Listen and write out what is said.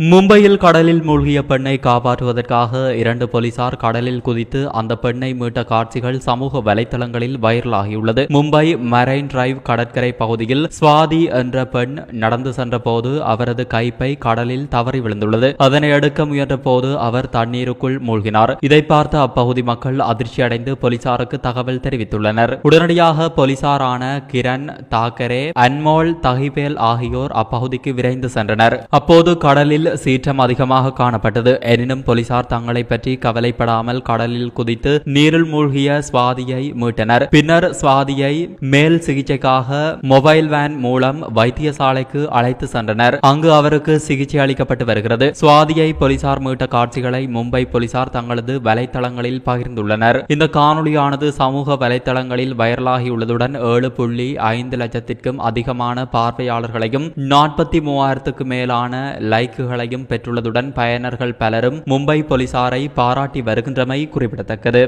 மும்பையில் கடலில் மூழ்கிய பெண்ணை காப்பாற்றுவதற்காக இரண்டு போலீசார் கடலில் குதித்து அந்த பெண்ணை மீட்ட காட்சிகள் சமூக வலைத்தளங்களில் வைரலாகியுள்ளது. மும்பை மரைன் டிரைவ் கடற்கரை பகுதியில் சுவாதி என்ற பெண் நடந்து சென்றபோது அவரது கைப்பை கடலில் தவறி விழுந்துள்ளது. அதனை எடுக்க முயன்ற போது அவர் தண்ணீருக்குள் மூழ்கினார். இதை பார்த்த அப்பகுதி மக்கள் அதிர்ச்சியடைந்து போலீசாருக்கு தகவல் தெரிவித்துள்ளனர். உடனடியாக போலீசாரான கிரண் தாக்கரே அன்மோல் தஹிபேல் ஆகியோர் அப்பகுதிக்கு விரைந்து சென்றனர். அப்போது கடலில் சீற்றம் அதிகமாக காணப்பட்டது. எனினும் போலீசார் தங்களை பற்றி கவலைப்படாமல் கடலில் குதித்து நீரில் மூழ்கிய சுவாதியை மீட்டனர். பின்னர் சுவாதியை மேல் சிகிச்சைக்காக மொபைல் வேன் மூலம் வைத்தியசாலைக்கு அழைத்து சென்றனர். அங்கு அவருக்கு சிகிச்சை அளிக்கப்பட்டு வருகிறது. சுவாதியை போலீசார் மீட்ட காட்சிகளை மும்பை போலீசார் தங்களது வலைத்தளங்களில் பகிர்ந்துள்ளனர். இந்த காணொளியானது சமூக வலைத்தளங்களில் வைரலாகியுள்ளதுடன் ஏழு புள்ளி ஐந்து லட்சத்திற்கும் அதிகமான பார்வையாளர்களையும் நாற்பத்தி மூவாயிரத்துக்கு மேலான விருதுகளையும் பெற்றுள்ளதுடன் பயனர்கள் பலரும் மும்பை போலீசாரை பாராட்டி வருகின்றமை குறிப்பிடத்தக்கது.